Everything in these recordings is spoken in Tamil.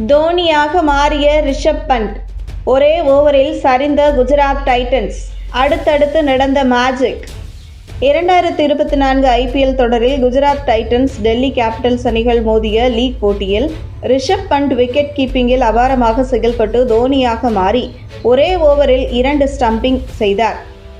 தோனியாக மாறிய ரிஷப் பண்ட் ஒரே ஓவரில் சரிந்த குஜராத் டைட்டன்ஸ். அடுத்தடுத்து நடந்த மேஜிக் இரண்டாயிரத்தி இருபத்தி நான்கு ஐபிஎல் தொடரில் குஜராத் டைட்டன்ஸ் டெல்லி கேபிட்டல்ஸ் அணிகள் மோதிய லீக் போட்டியில் ரிஷப் பண்ட் விக்கெட் கீப்பிங்கில் அபாரமாக செயல்பட்டு தோனியாக மாறி ஒரே ஓவரில் இரண்டு ஸ்டம்பிங் செய்தார்.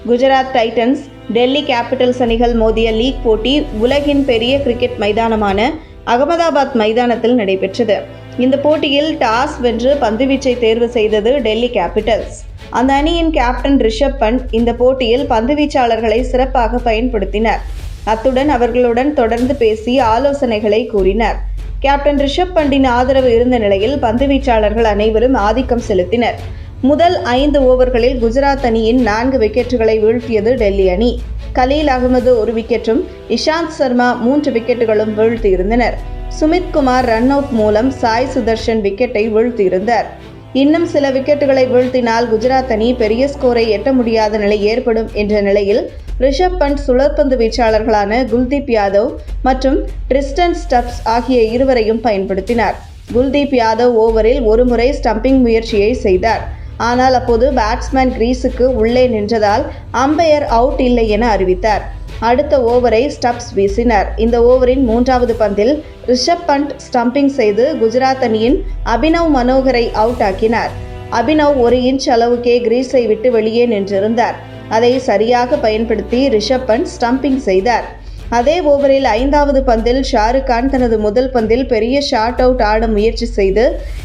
குஜராத் டைட்டன்ஸ் டெல்லி கேபிட்டல்ஸ் அணிகள் மோதிய லீக் போட்டி உலகின் பெரிய கிரிக்கெட் மைதானமான அகமதாபாத் மைதானத்தில் நடைபெற்றது. இந்த போட்டியில் டாஸ் வென்று பந்துவீச்சை தேர்வு செய்தது டெல்லி கேபிட்டல்ஸ். அந்த அணியின் கேப்டன் ரிஷப் பண்ட் இந்த போட்டியில் பந்துவீச்சாளர்களை சிறப்பாக பயன்படுத்தினர். அத்துடன் அவர்களுடன் தொடர்ந்து பேசி ஆலோசனைகளை கூறினர். கேப்டன் ரிஷப் பண்டின் ஆதரவு இருந்த நிலையில் பந்துவீச்சாளர்கள் அனைவரும் ஆதிக்கம் செலுத்தினர். முதல் ஐந்து ஓவர்களில் குஜராத் அணியின் நான்கு விக்கெட்டுகளை வீழ்த்தியது டெல்லி அணி. கலீல் அகமது ஒரு விக்கெட்டும் இஷாந்த் சர்மா மூன்று விக்கெட்டுகளும் வீழ்த்தியிருந்தனர். சுமித் குமார் ரன் அவுட் மூலம் சாய் சுதர்ஷன் விக்கெட்டை வீழ்த்தியிருந்தார். இன்னும் சில விக்கெட்டுகளை வீழ்த்தினால் குஜராத் அணி பெரிய ஸ்கோரை எட்ட முடியாத நிலை ஏற்படும் என்ற நிலையில் ரிஷப் பண்ட் சுழற்பந்து வீச்சாளர்களான குல்தீப் யாதவ் மற்றும் ட்ரிஸ்டன் ஸ்டப்ஸ் ஆகிய இருவரையும் பயன்படுத்தினார். குல்தீப் யாதவ் ஓவரில் ஒருமுறை ஸ்டம்பிங் முயற்சியை செய்தார். ஆனால் அப்போது பேட்ஸ்மேன் கிரீஸுக்கு உள்ளே நின்றதால் அம்பையர் அவுட் இல்லை என அறிவித்தார். அடுத்த ஓவரை ஸ்டப்ஸ் வீசினார். இந்த ஓவரின் மூன்றாவது பந்தில் ரிஷப் பண்ட் ஸ்டம்பிங் செய்து குஜராத் அணியின் அபினவ் மனோகரை அவுட் ஆக்கினார். அபினவ் ஒரு இன்ச் அளவுக்கே கிரீஸை விட்டு வெளியே நின்றிருந்தார். அதை சரியாக பயன்படுத்தி ரிஷப் பண்ட் ஸ்டம்பிங் செய்தார். அதே ஓவரில் ஐந்தாவது பந்தில் ஷாருக் கான் தனது முதல் பந்தில் பெரிய ஷாட் அவுட் ஆட முயற்சி செய்து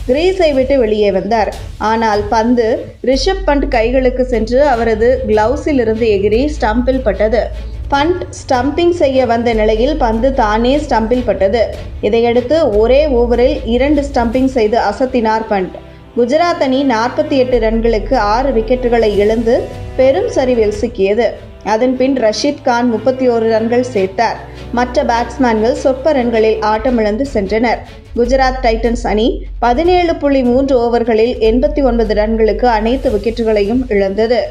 கிரீஸை விட்டு வெளியே வந்தார். ஆனால் பந்து ரிஷப் பண்ட் கைகளுக்கு சென்று அவரது கிளவுஸில் இருந்து எகிரி ஸ்டம்பில் பட்டது. பண்ட் ஸ்டம்பிங் செய்ய வந்த நிலையில் பந்து தானே ஸ்டம்பில் பட்டது. இதையடுத்து ஒரே ஓவரில் இரண்டு ஸ்டம்பிங் செய்து அசத்தினார் பண்ட். குஜராத் அணி நாற்பத்தி எட்டு ரன்களுக்கு ஆறு விக்கெட்டுகளை இழந்து பெரும் சரிவில் சிக்கியது. அதன்பின் ரஷீத் கான் முப்பத்தி ஓரு ரன்கள் சேர்த்தார். மற்ற பேட்ஸ்மேன்கள் சொற்ப ரன்களில் ஆட்டமிழந்து சென்றனர். குஜராத் டைட்டன்ஸ் அணி பதினேழு புள்ளி மூன்று ஓவர்களில் எண்பத்தி ஒன்பது ரன்களுக்கு அனைத்து விக்கெட்டுகளையும் இழந்தது.